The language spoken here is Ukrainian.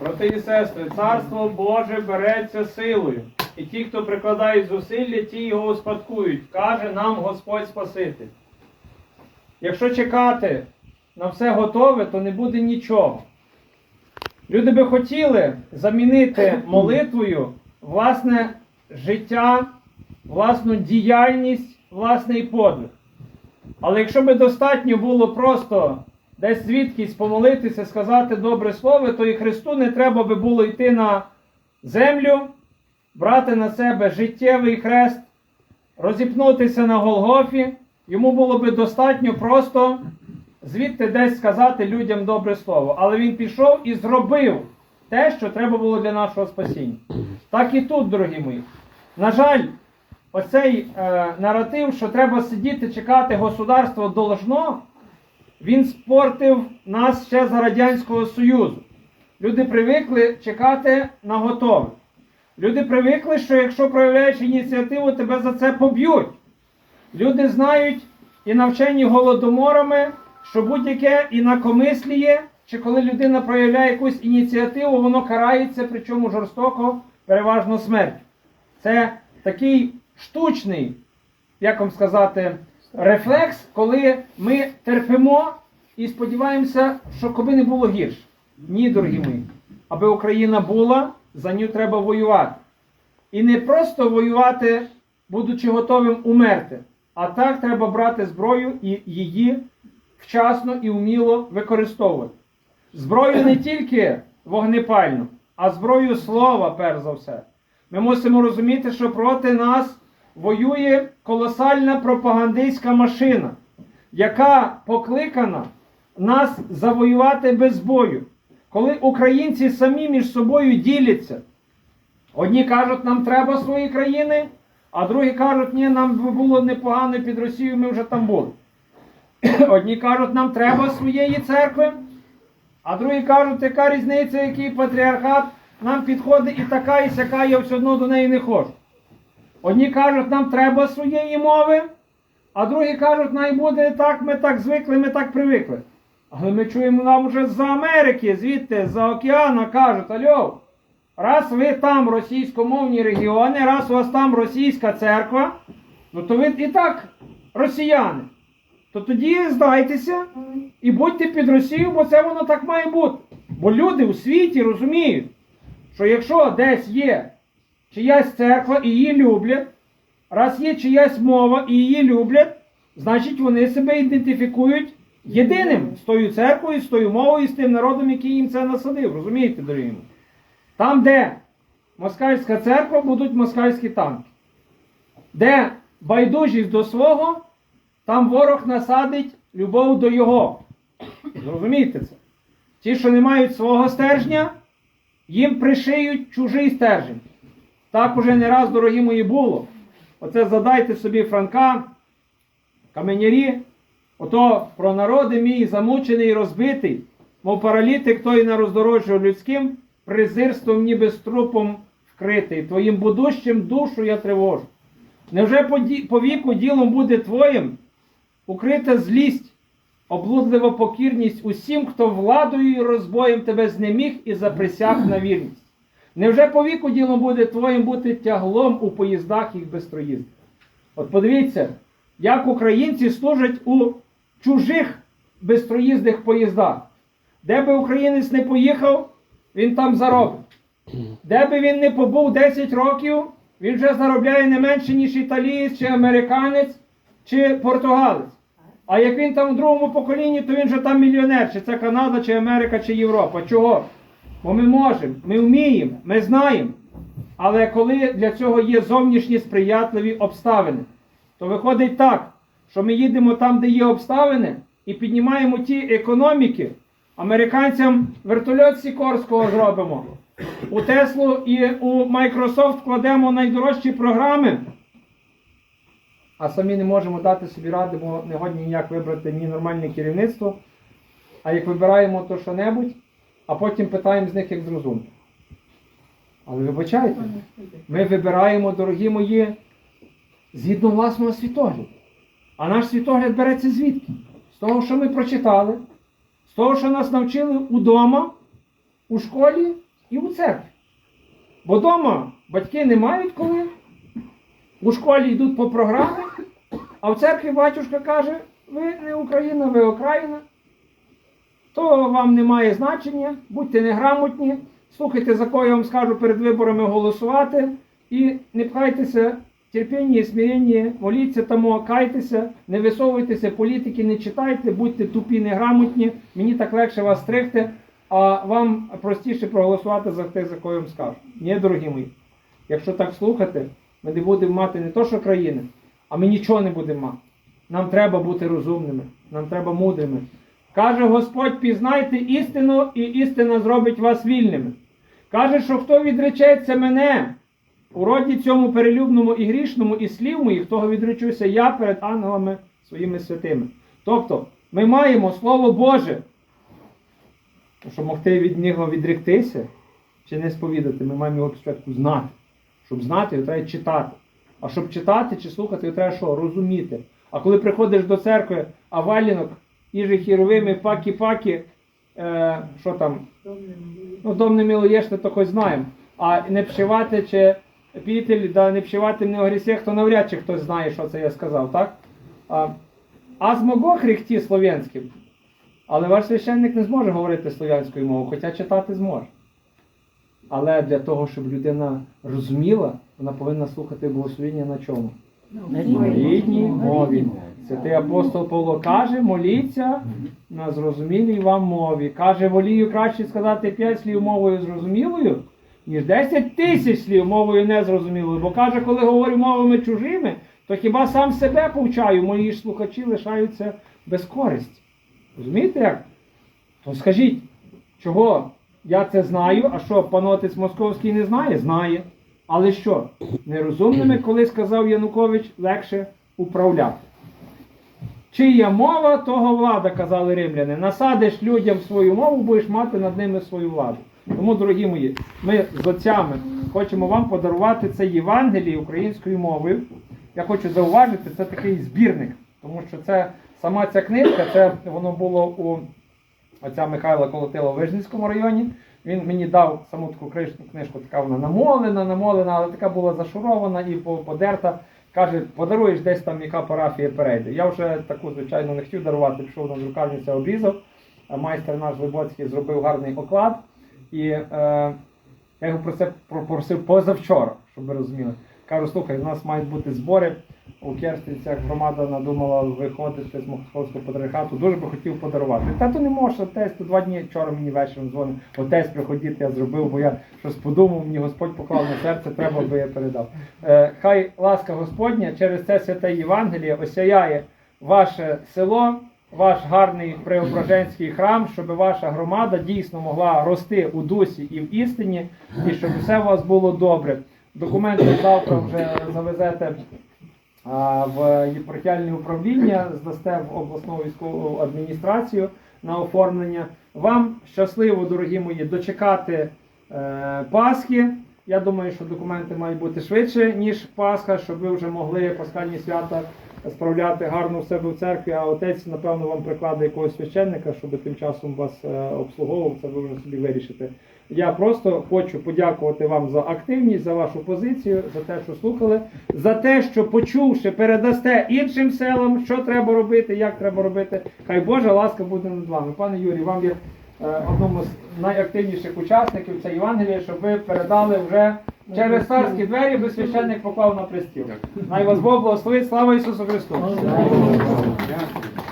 Брати і сестри, царство Боже береться силою. І ті, хто прикладають зусилля, ті його успадкують, каже нам Господь Спаситель. Якщо чекати на все готове, то не буде нічого. Люди би хотіли замінити молитвою власне життя, власну діяльність, власний подвиг. Але якщо би достатньо було просто десь звідкись помолитися, сказати добре слово, то і Христу не треба би було йти на землю, брати на себе життєвий хрест, розіпнутися на Голгофі. Йому було би достатньо просто звідти десь сказати людям добре слово. Але він пішов і зробив те, що треба було для нашого спасіння. Так і тут, дорогі мої. На жаль, оцей е, наратив, що треба сидіти, чекати государство должно, він спортив нас ще за Радянського Союзу. Люди привикли чекати на готове. Люди привикли, що якщо проявляєш ініціативу, тебе за це поб'ють. Люди знають і навчені голодоморами, що будь-яке інакомисліє, чи коли людина проявляє якусь ініціативу, воно карається, причому жорстоко, переважно смертю. Це такий штучний, як вам сказати, рефлекс, коли ми терпимо і сподіваємося, що коби не було гірше. Ні, дорогі мої. Аби Україна була, за нього треба воювати. І не просто воювати, будучи готовим умерти, а так треба брати зброю і її вчасно і вміло використовувати. Зброю не тільки вогнепальну, а зброю слова, перш за все. Ми мусимо розуміти, що проти нас воює колосальна пропагандистська машина, яка покликана нас завоювати без бою. Коли українці самі між собою діляться, одні кажуть, нам треба свої країни, а другі кажуть, ні, нам було непогано під Росією, ми вже там були. Одні кажуть, нам треба своєї церкви, а другі кажуть, яка різниця, який патріархат, нам підходить і така, і сяка, я все одно до неї не ходжу. Одні кажуть, нам треба своєї мови, а другі кажуть, най буде так, ми так звикли, ми так привикли. Але ми чуємо нам вже з Америки, звідти, з-за океану кажуть, альо, раз ви там російськомовні регіони, раз у вас там російська церква, ну то ви і так росіяни. То тоді здайтеся і будьте під Росію, бо це воно так має бути. Бо люди у світі розуміють, що якщо десь є чиясь церква і її люблять, раз є чиясь мова і її люблять, значить вони себе ідентифікують єдиним з тою церквою, з тою мовою, з тим народом, який їм це насадив. Розумієте, дорогі? Там, де москальська церква, будуть москальські танки. Де байдужість до свого, там ворог насадить любов до його. Зрозумієте це? Ті, що не мають свого стержня, їм пришиють чужий стержень. Так уже не раз, дорогі мої, було. Оце задайте собі Франка, каменярі, ото про народи мій замучений і розбитий, мов паралітик той на роздорожжю людським, презирством ніби з трупом вкритий. Твоїм будущим душу я тривожу. Невже по, ді- по віку ділом буде твоїм укрита злість, облудлива покірність усім, хто владою і розбоєм тебе знеміг і заприсяг на вірність? Невже по віку ділом буде твоїм бути тяглом у поїздах їх безстроїздах? От подивіться, як українці служать у чужих безстроїздих поїздах. Де би українець не поїхав, він там заробить. Де би він не побув 10 років, він вже заробляє не менше, ніж італієць, чи американець, чи португалець. А як він там в другому поколінні, то він вже там мільйонер, чи це Канада, чи Америка, чи Європа. Чого? Бо ми можемо, ми вміємо, ми знаємо. Але коли для цього є зовнішні сприятливі обставини, то виходить так, що ми їдемо там, де є обставини, і піднімаємо ті економіки. Американцям вертольот Сікорського зробимо. У Теслу і у Microsoft кладемо найдорожчі програми, а самі не можемо дати собі ради, бо не годні ніяк вибрати ні нормальне керівництво. А як вибираємо то що-небудь, а потім питаємо з них, як зрозуміти. Але вибачайте, ми вибираємо, дорогі мої, згідно власного світогляду. А наш світогляд береться звідки? З того, що ми прочитали, з того, що нас навчили удома, у школі і у церкві. Бо вдома батьки не мають коли, у школі йдуть по програмі, а в церкві батюшка каже, ви не Україна, ви Україна. То вам не має значення, будьте неграмотні, слухайте, за кого я вам скажу перед виборами голосувати, і не пхайтеся терпіння і моліться тому, кайтеся, не висовуйтеся, політики не читайте, будьте тупі, неграмотні, мені так легше вас стригти, а вам простіше проголосувати за тих, за кого я вам скажу. Ні, дорогі мої. Якщо так слухати, ми не будемо мати не то, що країни, а ми нічого не будемо мати. Нам треба бути розумними, нам треба мудрими. Каже Господь, пізнайте істину, і істина зробить вас вільними. Каже, що хто відречеться мене у роді цьому перелюбному і грішному, і слів моїх, того відречуся я перед ангелами своїми святими. Тобто, ми маємо Слово Боже, щоб могти від нього відректися чи не сповідати, ми маємо його спочатку знати. Щоб знати, його треба читати. А щоб читати чи слухати, його треба що? Розуміти. А коли приходиш до церкви, а валінок, іже хіровими, пакі-пакі, е, що там, ну, дом не милоєште, то хоч знаємо. А не пшивати чи пітель, да не пшивати не огрісєх, то навряд чи хтось знає, що це я сказав, так? А, а змогло хрехті слов'янським. Але ваш священник не зможе говорити слов'янською мовою, хоча читати зможе. Але для того, щоб людина розуміла, вона повинна слухати благословення на чому? На рідній мові. Святий апостол Павло каже, моліться на зрозумілій вам мові. Каже, волію краще сказати 5 слів мовою зрозумілою, ніж 10 тисяч слів мовою незрозумілою. Бо каже, коли говорю мовами чужими, то хіба сам себе повчаю, мої ж слухачі лишаються без користі. Розумієте як? То скажіть, чого я це знаю, а що панотець Московський не знає? Знає. Але що? Нерозумними, коли сказав Янукович, легше управляти. Чия мова, того влада, казали римляни. Насадиш людям свою мову, будеш мати над ними свою владу. Тому, дорогі мої, ми з отцями хочемо вам подарувати це Євангеліє українською мовою. Я хочу зауважити, це такий збірник, тому що це сама ця книжка, це воно було у отця Михайла Колотила в Вижницькому районі. Він мені дав саму таку книжку, така вона намолена, намолена, але така була зашурована і подерта. Каже, подаруєш десь там, яка парафія перейде. Я вже таку, звичайно, не хотів дарувати, пішов на друкарницю, обрізав. А Майстер наш Глибоцький зробив гарний оклад. І е, я його про це попросив позавчора, щоб ви розуміли. Кажу, слухай, у нас мають бути збори. У Керстівцях громада надумала виходити з Московського патріархату. Дуже би хотів подарувати. Та то не можеш, отець, два дні вчора мені вечором дзвонив. Отець приходити, я зробив, бо я щось подумав, мені Господь поклав на серце, треба би я передав. Е, хай ласка Господня через це святе Євангеліє осяяє ваше село, ваш гарний преображенський храм, щоб ваша громада дійсно могла рости у дусі і в істині, і щоб все у вас було добре. Документи завтра вже завезете в єпархіальне управління, здасте в обласну військову адміністрацію на оформлення. Вам щасливо, дорогі мої, дочекати е, Пасхи. Я думаю, що документи мають бути швидше, ніж Пасха, щоб ви вже могли пасхальні свята справляти гарно в себе в церкві, а отець, напевно, вам прикладе якогось священника, щоб тим часом вас е, обслуговував, це ви вже собі вирішите. Я просто хочу подякувати вам за активність, за вашу позицію, за те, що слухали, за те, що почувши, передасте іншим селам, що треба робити, як треба робити. Хай Божа ласка буде над вами. Пане Юрій, вам е, одному з найактивніших учасників це Євангеліє, щоб ви передали вже через царські двері, би священник поклав на престіл. Най вас Бог благословить, слава Ісусу Христу! Дякую.